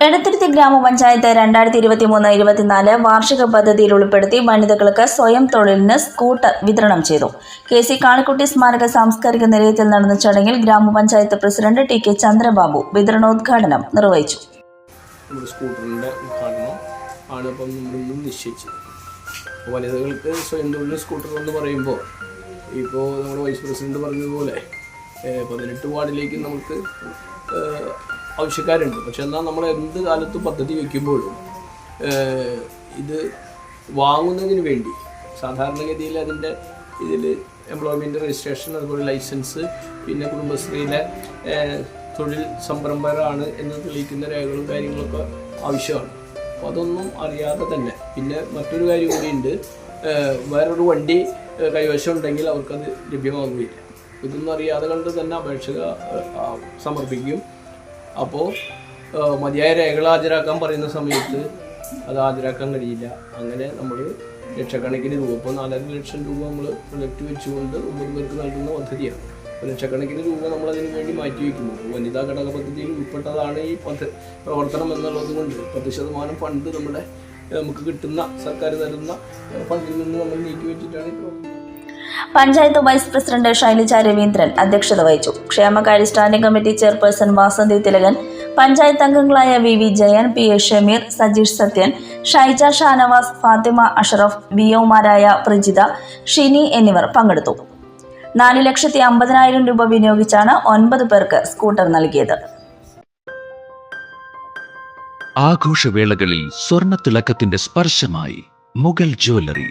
എടത്തിരുത്തി ഗ്രാമപഞ്ചായത്ത് രണ്ടായിരത്തി ഇരുപത്തി മൂന്ന് ഇരുപത്തിനാല് വാർഷിക പദ്ധതിയിൽ ഉൾപ്പെടുത്തി വനിതകൾക്ക് സ്വയം തൊഴിലിന് സ്കൂട്ടർ വിതരണം ചെയ്തു. കെ സി കാളിക്കുട്ടി സ്മാരക സാംസ്കാരിക നിലയത്തിൽ നടന്ന ചടങ്ങിൽ ഗ്രാമപഞ്ചായത്ത് പ്രസിഡന്റ് ടി കെ ചന്ദ്രബാബു വിതരണോദ്ഘാടനം നിർവഹിച്ചു. ഉദ്ഘാടനം വനിതകൾക്ക് സ്വയം തൊഴിൽ സ്കൂട്ടർ എന്ന് പറയുമ്പോൾ ഇപ്പോൾ നമ്മുടെ വൈസ് പ്രസിഡന്റ് പറഞ്ഞതുപോലെ പതിനെട്ട് വാർഡിലേക്ക് നമുക്ക് ആവശ്യക്കാരുണ്ട്. പക്ഷെ എന്നാൽ നമ്മൾ എന്ത് കാലത്തും പദ്ധതി വയ്ക്കുമ്പോഴും ഇത് വാങ്ങുന്നതിന് വേണ്ടി സാധാരണഗതിയിൽ അതിന്റെ ഇതിൽ എംപ്ലോയ്മെന്റ് രജിസ്ട്രേഷൻ അതുപോലെ ലൈസൻസ് പിന്നെ കുടുംബശ്രീയിലെ തൊഴിൽ സംരംഭകരാണ് എന്ന് തെളിയിക്കുന്ന രേഖകളും കാര്യങ്ങളൊക്കെ ആവശ്യമാണ്. അപ്പോൾ അതൊന്നും അറിയാതെ തന്നെ പിന്നെ മറ്റൊരു കാര്യം കൂടിയുണ്ട് വേറൊരു വണ്ടി കൈവശം ഉണ്ടെങ്കിൽ അവർക്കത് ലഭ്യമാകുകയില്ല ഇതൊന്നും അറിയാതെ കണ്ട് തന്നെ ആ, സമർപ്പിക്കും. അപ്പോൾ മതിയായ രേഖകൾ ഹാജരാക്കാൻ പറയുന്ന സമയത്ത് അത് ഹാജരാക്കാൻ കഴിയില്ല. അങ്ങനെ നമ്മൾ ലക്ഷക്കണക്കിന് രൂപ ഇപ്പോൾ നാലര ലക്ഷം രൂപ നമ്മൾ പ്രൊജക്റ്റ് വെച്ചുകൊണ്ട് ഒമ്പത് പേർക്ക് നൽകുന്ന പദ്ധതിയാണ്. അപ്പോൾ ലക്ഷക്കണക്കിന് രൂപ നമ്മൾ അതിന് വേണ്ടി മാറ്റി വയ്ക്കുന്നു വനിതാ ഘടക പദ്ധതിയിൽ ഉൾപ്പെട്ടതാണ് ഈ പദ്ധ പ്രവർത്തനം എന്നുള്ളത് കൊണ്ട് പത്ത് ശതമാനം ഫണ്ട് നമ്മുടെ നമുക്ക് കിട്ടുന്ന സർക്കാർ തരുന്ന ഫണ്ടിൽ നിന്ന് നമ്മൾ നീക്കി വെച്ചിട്ടാണ് ഈ പ്രവർത്തനം. പഞ്ചായത്ത് വൈസ് പ്രസിഡന്റ് ശൈലജ രവീന്ദ്രൻ അധ്യക്ഷത വഹിച്ചു. ക്ഷേമകാര്യ standing committee chairperson Vasanthi Thilakan panchayat അംഗങ്ങളായ V V Jayan P A Shameer Sajeesh Sathyan Shaija Shanavas Fathima Ashraf V ഒമാരായ Prajitha Shini എന്നിവർ പങ്കെടുത്തു. നാല് ലക്ഷത്തി അമ്പതിനായിരം രൂപ വിനിയോഗിച്ചാണ് ഒൻപത് പേർക്ക് സ്കൂട്ടർ നൽകിയത്. ആഘോഷവേളകളിൽ സ്വർണ തിളക്കത്തിന്റെ സ്പർശമായി മുഗൾ ജ്വല്ലറി.